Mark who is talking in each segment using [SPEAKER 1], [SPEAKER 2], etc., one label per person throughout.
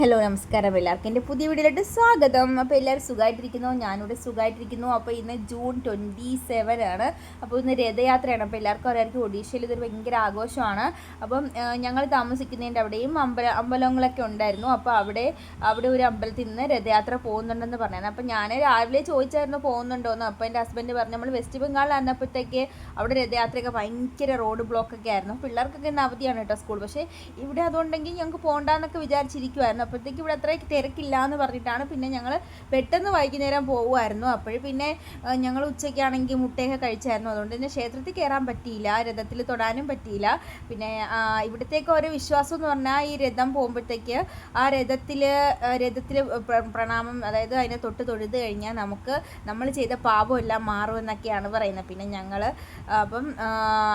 [SPEAKER 1] Hello നമസ്കാരം. എല്ലാവർക്കും എന്റെ പുതിയ വീഡിയോയിലോട്ട് സ്വാഗതം. അപ്പോൾ എല്ലാവരും സുഖമായിട്ടിരിക്കുന്നു? ഞാനിവിടെ സുഖമായിട്ടിരിക്കുന്നു. അപ്പോൾ ഇന്ന് ജൂൺ ട്വന്റി സെവൻ ആണ്. അപ്പോൾ ഇന്ന് രഥയാത്രയാണ്. അപ്പോൾ എല്ലാവർക്കും അറിയാമായിരിക്കും ഒഡീഷയിൽ ഇതൊരു ഭയങ്കര ആഘോഷമാണ്. അപ്പം ഞങ്ങൾ താമസിക്കുന്നതിന്റെ അവിടെയും അമ്പല അമ്പലങ്ങളൊക്കെ ഉണ്ടായിരുന്നു. അപ്പോൾ അവിടെ അവിടെ ഒരു അമ്പലത്തിൽ നിന്ന് രഥയാത്ര പോകുന്നുണ്ടെന്ന് പറഞ്ഞായിരുന്നു. അപ്പോൾ ഞാൻ രാവിലെ ചോദിച്ചായിരുന്നു പോകുന്നുണ്ടോ എന്ന് അപ്പോൾ എന്റെ ഹസ്ബൻഡ് പറഞ്ഞു നമ്മൾ വെസ്റ്റ് ബംഗാളിൽ വന്നപ്പോഴത്തേക്ക് അവിടെ രഥയാത്രയൊക്കെ ഭയങ്കര റോഡ് ബ്ലോക്കൊക്കെ ആയിരുന്നു. പിള്ളേർക്കൊക്കെ ഇന്ന് അവധിയാണ് കേട്ടോ സ്കൂൾ പക്ഷേ ഇവിടെ അതുകൊണ്ടെങ്കിൽ ഞങ്ങൾക്ക് പോകണ്ടെന്നൊക്കെ വിചാരിച്ചിരിക്കുമായിരുന്നു അപ്പോഴത്തേക്ക് ഇവിടെ അത്ര തിരക്കില്ല എന്ന് പറഞ്ഞിട്ടാണ് പിന്നെ ഞങ്ങൾ പെട്ടെന്ന് വൈകുന്നേരം പോകുമായിരുന്നു അപ്പോഴും പിന്നെ ഞങ്ങൾ ഉച്ചയ്ക്കാണെങ്കിൽ മുട്ടയൊക്കെ കഴിച്ചായിരുന്നു. അതുകൊണ്ട് തന്നെ ക്ഷേത്രത്തിൽ കയറാൻ പറ്റിയില്ല രഥത്തിൽ തൊടാനും പറ്റിയില്ല. പിന്നെ ഇവിടത്തേക്ക് ഓരോ വിശ്വാസം എന്ന് പറഞ്ഞാൽ ഈ രഥം പോകുമ്പോഴത്തേക്ക് ആ രഥത്തിൽ രഥത്തിൽ പ്രണാമം അതായത് അതിനെ തൊട്ട് തൊഴുത് കഴിഞ്ഞാൽ നമുക്ക് നമ്മൾ ചെയ്ത പാപം എല്ലാം മാറുമെന്നൊക്കെയാണ് പറയുന്നത്. പിന്നെ ഞങ്ങൾ അപ്പം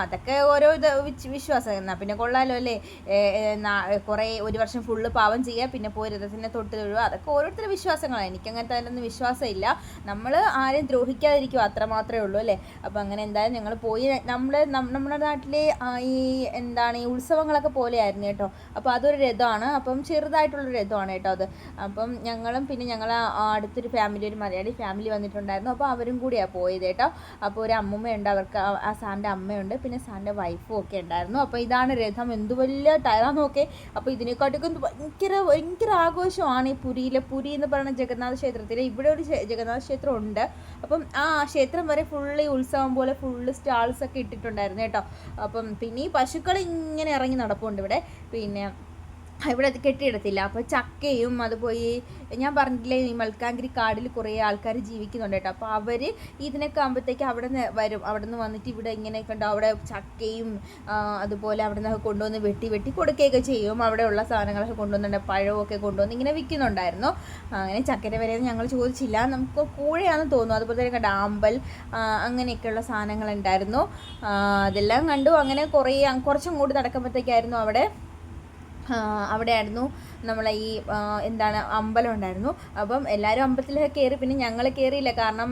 [SPEAKER 1] അതൊക്കെ ഓരോ ഇത് വിശ്വാസം. എന്നാൽ പിന്നെ കൊള്ളാലോ അല്ലേ? കുറേ ഒരു വർഷം ഫുള്ള് പാവം ചെയ്യുക പിന്നെ പോയി രഥത്തിനെ തൊട്ട് തൊഴുക അതൊക്കെ ഓരോരുത്തരുടെ വിശ്വാസങ്ങളാണ്. എനിക്ക് അങ്ങനത്തെ അതിലൊന്നും വിശ്വാസമില്ല. നമ്മൾ ആരെയും ദ്രോഹിക്കാതിരിക്കുക അത്ര മാത്രമേ ഉള്ളൂ അല്ലേ? അപ്പോൾ അങ്ങനെ എന്തായാലും ഞങ്ങൾ പോയി. നമ്മൾ നമ്മുടെ നാട്ടിലെ ഈ എന്താണ് ഈ ഉത്സവങ്ങളൊക്കെ പോലെയായിരുന്നു കേട്ടോ. അപ്പോൾ അതൊരു രഥമാണ്. അപ്പം ചെറുതായിട്ടുള്ള രഥമാണ് കേട്ടോ അത്. അപ്പം ഞങ്ങളും പിന്നെ ഞങ്ങൾ അടുത്തൊരു ഫാമിലി ഒരു മലയാളി ഫാമിലി വന്നിട്ടുണ്ടായിരുന്നു. അപ്പോൾ അവരും കൂടിയാണ് പോയത് കേട്ടോ. അപ്പോൾ ഒരു അമ്മൂമ്മയുണ്ട്. അവർക്ക് ആ സാറിന്റെ അമ്മയുണ്ട്. പിന്നെ സാറിന്റെ വൈഫും ഒക്കെ ഉണ്ടായിരുന്നു. അപ്പോൾ ഇതാണ് രഥം. എന്ത് വലിയ ടയറാന്നൊക്കെ അപ്പോൾ ഇതിനെക്കാട്ടൊക്കെ ഭയങ്കര ഭയങ്കര ആഘോഷമാണ് ഈ പുരിയിലെ പുരി എന്ന് പറയുന്ന ജഗന്നാഥ ക്ഷേത്രത്തിൽ. ഇവിടെ ഒരു ജഗന്നാഥ ക്ഷേത്രം ഉണ്ട് അപ്പം ആ ക്ഷേത്രം വരെ ഫുള്ള് ഉത്സവം പോലെ ഫുള്ള് സ്റ്റാൾസ് ഒക്കെ ഇട്ടിട്ടുണ്ടായിരുന്നു കേട്ടോ. അപ്പം പിന്നെ ഈ പശുക്കൾ ഇങ്ങനെ ഇറങ്ങി നടപ്പുണ്ട് ഇവിടെ. പിന്നെ ഇവിടെ കെട്ടിയിടത്തില്ല. അപ്പോൾ ചക്കയും അത് പോയി ഞാൻ പറഞ്ഞില്ലേ ഈ മൽക്കാങ്കിരി കാടിൽ കുറേ ആൾക്കാർ ജീവിക്കുന്നുണ്ട് കേട്ടോ. അപ്പോൾ അവർ ഇതിനൊക്കെ ആകുമ്പോഴത്തേക്ക് അവിടെ നിന്ന് വരും. അവിടെ നിന്ന് വന്നിട്ട് ഇവിടെ ഇങ്ങനെയൊക്കെ ഉണ്ടാവും. അവിടെ ചക്കയും അതുപോലെ അവിടെ നിന്നൊക്കെ കൊണ്ടുവന്ന് വെട്ടി വെട്ടി കൊടുക്കുകയൊക്കെ ചെയ്യും. അവിടെയുള്ള സാധനങ്ങളൊക്കെ കൊണ്ടുവന്നുണ്ട് പഴമൊക്കെ കൊണ്ടുവന്ന് ഇങ്ങനെ വിൽക്കുന്നുണ്ടായിരുന്നു. അങ്ങനെ ചക്കര വരെ ഞങ്ങൾ ചോദിച്ചില്ല. നമുക്ക് കൂഴയാണെന്ന് തോന്നുന്നു. അതുപോലെ തന്നെ കണ്ട ആമ്പൽ അങ്ങനെയൊക്കെയുള്ള സാധനങ്ങളുണ്ടായിരുന്നു. അതെല്ലാം കണ്ടു. അങ്ങനെ കുറേ കുറച്ചും കൂടി നടക്കുമ്പോഴത്തേക്കായിരുന്നു അവിടെ. അവിടെയായിരുന്നു. നമ്മളെ ഈ എന്താണ് അമ്പലം ഉണ്ടായിരുന്നു. അപ്പം എല്ലാവരും അമ്പലത്തിലൊക്കെ കയറി പിന്നെ ഞങ്ങൾ കയറിയില്ല. കാരണം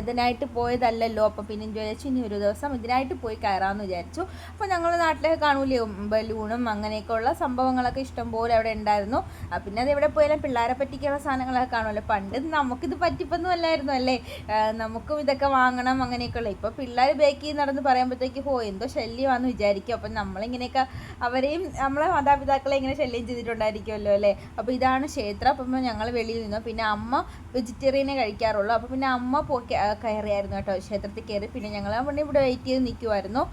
[SPEAKER 1] ഇതിനായിട്ട് പോയതല്ലല്ലോ. അപ്പം പിന്നെ വിചാരിച്ചു ഇനി ഒരു ദിവസം ഇതിനായിട്ട് പോയി കയറാമെന്ന് വിചാരിച്ചു. അപ്പോൾ ഞങ്ങൾ നാട്ടിലൊക്കെ കാണൂലേ ബലൂണും അങ്ങനെയൊക്കെ ഉള്ള സംഭവങ്ങളൊക്കെ ഇഷ്ടംപോലെ അവിടെ ഉണ്ടായിരുന്നു. പിന്നെ അത് എവിടെ പോയാലും പിള്ളേരെ പറ്റിക്കുള്ള സാധനങ്ങളൊക്കെ കാണുമല്ലോ. പണ്ട് നമുക്കിത് പറ്റിപ്പൊന്നും അല്ലായിരുന്നു അല്ലേ? നമുക്കും ഇതൊക്കെ വാങ്ങണം അങ്ങനെയൊക്കെയുള്ള. ഇപ്പോൾ പിള്ളേർ ബേക്കിൽ നടന്ന് പറയുമ്പോഴത്തേക്ക് ഹോ എന്തോ ശല്യമാണെന്ന് വിചാരിക്കും. അപ്പം നമ്മളിങ്ങനെയൊക്കെ അവരെയും നമ്മളെ മാതാപിതാക്കളെ ഇങ്ങനെ ശല്യം ചെയ്തിട്ടുണ്ടായിരിക്കുമല്ലോ അല്ലേ? അപ്പോൾ ഇതാണ് ക്ഷേത്രം. അപ്പം ഞങ്ങൾ വെളിയിൽ നിന്നു. പിന്നെ അമ്മ വെജിറ്റേറിയനെ കഴിക്കാറുള്ളൂ. അപ്പോൾ പിന്നെ അമ്മ പോ കയറിയായിരുന്നു കേട്ടോ ക്ഷേത്രത്തിൽ കയറി. പിന്നെ ഞങ്ങൾ അവിടെ ഇവിടെ വെയിറ്റ് ചെയ്ത് നിൽക്കുമായിരുന്നു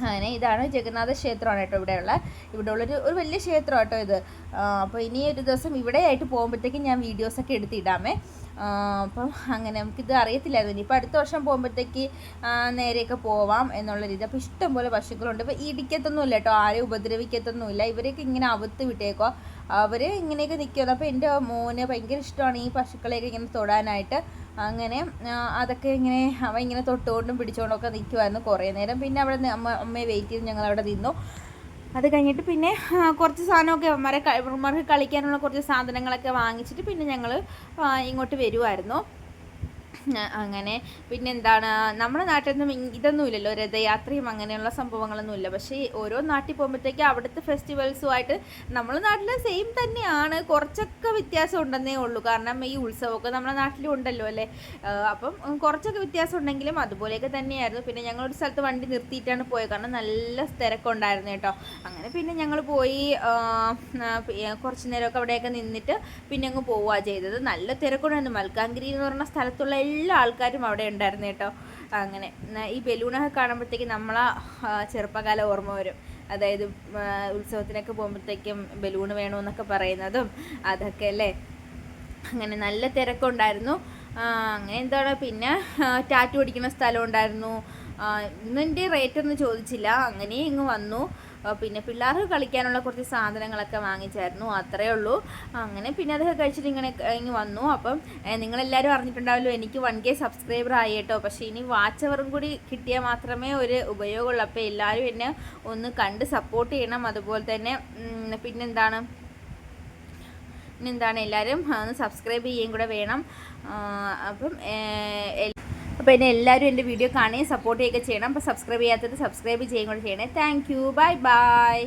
[SPEAKER 1] അങ്ങനെ ഇതാണ് ജഗന്നാഥ ക്ഷേത്രമാണ് കേട്ടോ ഇവിടെയുള്ള. ഇവിടെ ഉള്ളൊരു ഒരു വലിയ ക്ഷേത്രം കേട്ടോ ഇത്. അപ്പോൾ ഇനി ഒരു ദിവസം ഇവിടെയായിട്ട് പോകുമ്പോഴത്തേക്കും ഞാൻ വീഡിയോസൊക്കെ എടുത്തിടാമേ അപ്പം അങ്ങനെ നമുക്കിത് അറിയത്തില്ലായിരുന്നു. ഇനിയിപ്പോൾ അടുത്ത വർഷം പോകുമ്പോഴത്തേക്ക് നേരെയൊക്കെ പോവാം എന്നുള്ള രീതി. അപ്പോൾ ഇഷ്ടംപോലെ പശുക്കളുണ്ട്. ഇപ്പോൾ ഇടിക്കത്തൊന്നുമില്ല കേട്ടോ. ആരെയും ഉപദ്രവിക്കത്തൊന്നുമില്ല. ഇവരെയൊക്കെ ഇങ്ങനെ അവത്ത് വിട്ടേക്കോ. അവർ ഇങ്ങനെയൊക്കെ നിൽക്കുന്നത് അപ്പോൾ എന്റെ മോന് ഭയങ്കര ഇഷ്ടമാണ് ഈ പശുക്കളെയൊക്കെ ഇങ്ങനെ തൊടാനായിട്ട്. അങ്ങനെ അതൊക്കെ ഇങ്ങനെ അവ ഇങ്ങനെ തൊട്ടുകൊണ്ടും പിടിച്ചുകൊണ്ടും ഒക്കെ നിൽക്കുമായിരുന്നു കുറേ നേരം. പിന്നെ അവിടെ അമ്മ അമ്മയെ വെയിറ്റ് ചെയ്ത് ഞങ്ങൾ അവിടെ നിന്നു. അത് കഴിഞ്ഞിട്ട് പിന്നെ കുറച്ച് സാധനമൊക്കെ അവന്മാരെ അവന്മാർക്ക് കളിക്കാനുള്ള കുറച്ച് സാധനങ്ങളൊക്കെ വാങ്ങിച്ചിട്ട് പിന്നെ ഞങ്ങൾ ഇങ്ങോട്ട് വരുമായിരുന്നു അങ്ങനെ. പിന്നെ എന്താണ് നമ്മുടെ നാട്ടിൽ ഇതൊന്നും ഇല്ലല്ലോ രഥയാത്രയും അങ്ങനെയുള്ള സംഭവങ്ങളൊന്നും ഇല്ല പക്ഷേ ഓരോ നാട്ടിൽ പോകുമ്പോഴത്തേക്ക് അവിടുത്തെ ഫെസ്റ്റിവൽസുമായിട്ട് നമ്മുടെ നാട്ടിൽ സെയിം തന്നെയാണ്. കുറച്ചൊക്കെ വ്യത്യാസം ഉണ്ടെന്നേ ഉള്ളൂ. കാരണം ഈ ഉത്സവമൊക്കെ നമ്മുടെ നാട്ടിലും ഉണ്ടല്ലോ അല്ലേ? അപ്പം കുറച്ചൊക്കെ വ്യത്യാസം ഉണ്ടെങ്കിലും അതുപോലെയൊക്കെ തന്നെയായിരുന്നു. പിന്നെ ഞങ്ങളൊരു സ്ഥലത്ത് വണ്ടി നിർത്തിയിട്ടാണ് പോയത്. കാരണം നല്ല തിരക്കുണ്ടായിരുന്നു കേട്ടോ. അങ്ങനെ പിന്നെ ഞങ്ങൾ പോയി കുറച്ച് നേരമൊക്കെ അവിടെയൊക്കെ നിന്നിട്ട് പിന്നെ അങ്ങ് പോവുക ചെയ്തത്. നല്ല തിരക്കുണ്ടായിരുന്നു. മൽക്കാൻഗിരി എന്ന് പറഞ്ഞ സ്ഥലത്തുള്ള എല്ലാ ആൾക്കാരും അവിടെ ഉണ്ടായിരുന്നു കേട്ടോ. അങ്ങനെ ഈ ബലൂണൊക്കെ കാണുമ്പോഴത്തേക്കും നമ്മളാ ചെറുപ്പകാല ഓർമ്മ വരും. അതായത് ഉത്സവത്തിനൊക്കെ പോകുമ്പോഴത്തേക്കും ബലൂൺ വേണമെന്നൊക്കെ പറയുന്നതും അതൊക്കെ അല്ലേ? അങ്ങനെ നല്ല തിരക്കുണ്ടായിരുന്നു. അങ്ങനെ എന്താണ് പിന്നെ ടാറ്റു അടിക്കുന്ന സ്ഥലം ഉണ്ടായിരുന്നു. ഇന്നെന്റെ റേറ്റ് ഒന്നും ചോദിച്ചില്ല. അങ്ങനെ ഇങ്ങ് വന്നു. പിന്നെ പിള്ളേർക്ക് കളിക്കാനുള്ള കുറച്ച് സാധനങ്ങളൊക്കെ വാങ്ങിച്ചായിരുന്നു അത്രേ ഉള്ളൂ. അങ്ങനെ പിന്നെ അതൊക്കെ കഴിച്ചിട്ട് ഇങ്ങനെ ഇങ്ങ് വന്നു. അപ്പം നിങ്ങളെല്ലാവരും അറിഞ്ഞിട്ടുണ്ടാവല്ലോ എനിക്ക് വൺ കെ സബ്സ്ക്രൈബർ ആയി കേട്ടോ. പക്ഷേ ഇനി വാച്ച് അവറും കൂടി കിട്ടിയാൽ മാത്രമേ ഒരു ഉപയോഗമുള്ളൂ. അപ്പോൾ എല്ലാവരും എന്നെ ഒന്ന് കണ്ട് സപ്പോർട്ട് ചെയ്യണം. അതുപോലെ തന്നെ പിന്നെന്താണ്? പിന്നെന്താണ്? എല്ലാവരും ഒന്ന് സബ്സ്ക്രൈബ് ചെയ്യുകയും കൂടെ വേണം. അപ്പം അപ്പോൾ എന്നെ എല്ലാവരും എന്റെ വീഡിയോ കാണുകയും സപ്പോർട്ട് ചെയ്യുകയൊക്കെ ചെയ്യണം. അപ്പോൾ സബ്സ്ക്രൈബ് ചെയ്യാത്തത് സബ്സ്ക്രൈബ് ചെയ്യുകയും കൂടെ ചെയ്യണേ. Thank you bye bye